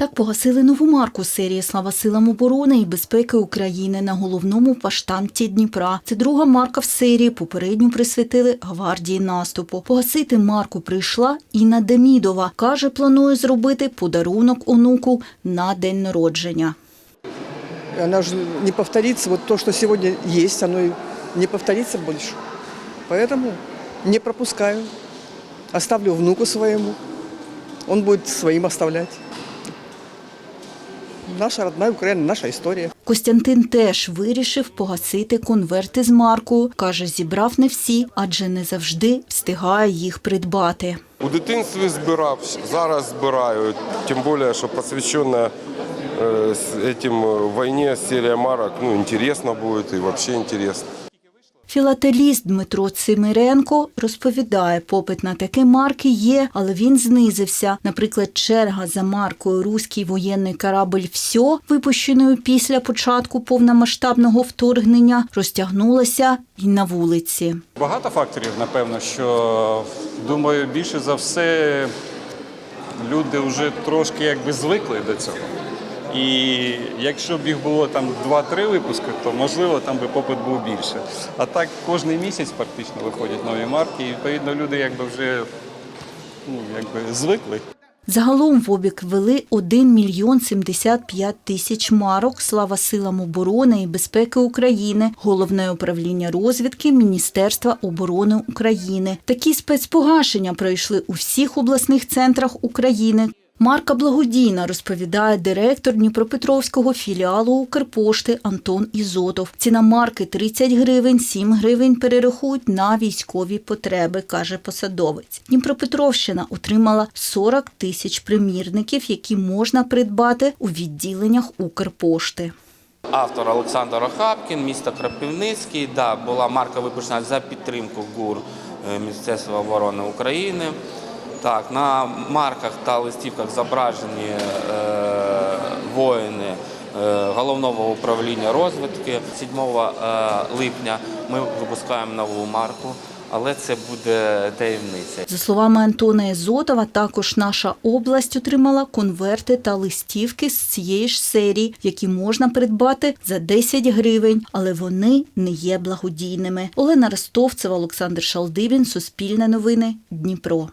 Так погасили нову марку серії Слава силам оборони і безпеки України на головному паштанті Дніпра. Це друга марка в серії. Попередню присвятили гвардії наступу. Погасити марку прийшла Інна Демідова. каже, планує зробити подарунок онуку на день народження. Она же не повторится. Вот то, что сегодня есть, оно и не повторится больше. Поэтому не пропускаю. Оставлю внуку своему. Он будет своим оставлять Наша родная Украина, наша история. Костянтин теж вирішив погасити конверти з маркою. Каже, зібрав не всі, адже не завжди встигає їх придбати. У дитинстві збирав, зараз збираю, тим більше, що посвящена э, с этим э, війні серія марок, ну, інтересно буде і взагалі інтересно. Філателіст Дмитро Цимиренко розповідає, попит на такі марки є, але він знизився. Наприклад, черга за маркою Руський воєнний корабль «Всьо», випущеною після початку повномасштабного вторгнення, розтягнулася й на вулиці. Багато факторів, напевно, що думаю, більше за все люди вже трошки якби звикли до цього. І якщо б їх було там 2-3 випуски, то можливо там би попит був більше. А так кожен місяць практично виходять нові марки, і відповідно люди якби вже ну, якби звикли. Загалом в обіг ввели 1 мільйон 75 тисяч марок «Слава силам оборони і безпеки України», Головне управління розвідки Міністерства оборони України. Такі спецпогашення пройшли у всіх обласних центрах України. Марка благодійна, розповідає директор Дніпропетровського філіалу Укрпошти Антон Ізотов. Ціна марки 30 гривень, 7 гривень перерахують на військові потреби, каже посадовець. Дніпропетровщина отримала 40 тисяч примірників, які можна придбати у відділеннях Укрпошти. Автор Олександр Охапкін, місто Крапивницький. Да, була марка випущена за підтримку ГУР е, Міністерства оборони України. Так, на марках та листівках зображені е, воїни е, головного управління розвідки. 7 е, липня ми випускаємо нову марку, але це буде таємниця. За словами Антона Ізотова, також наша область отримала конверти та листівки з цієї ж серії, які можна придбати за 10 гривень, але вони не є благодійними. Олена Ростовцева, Олександр Шалдибін, Суспільне новини, Дніпро.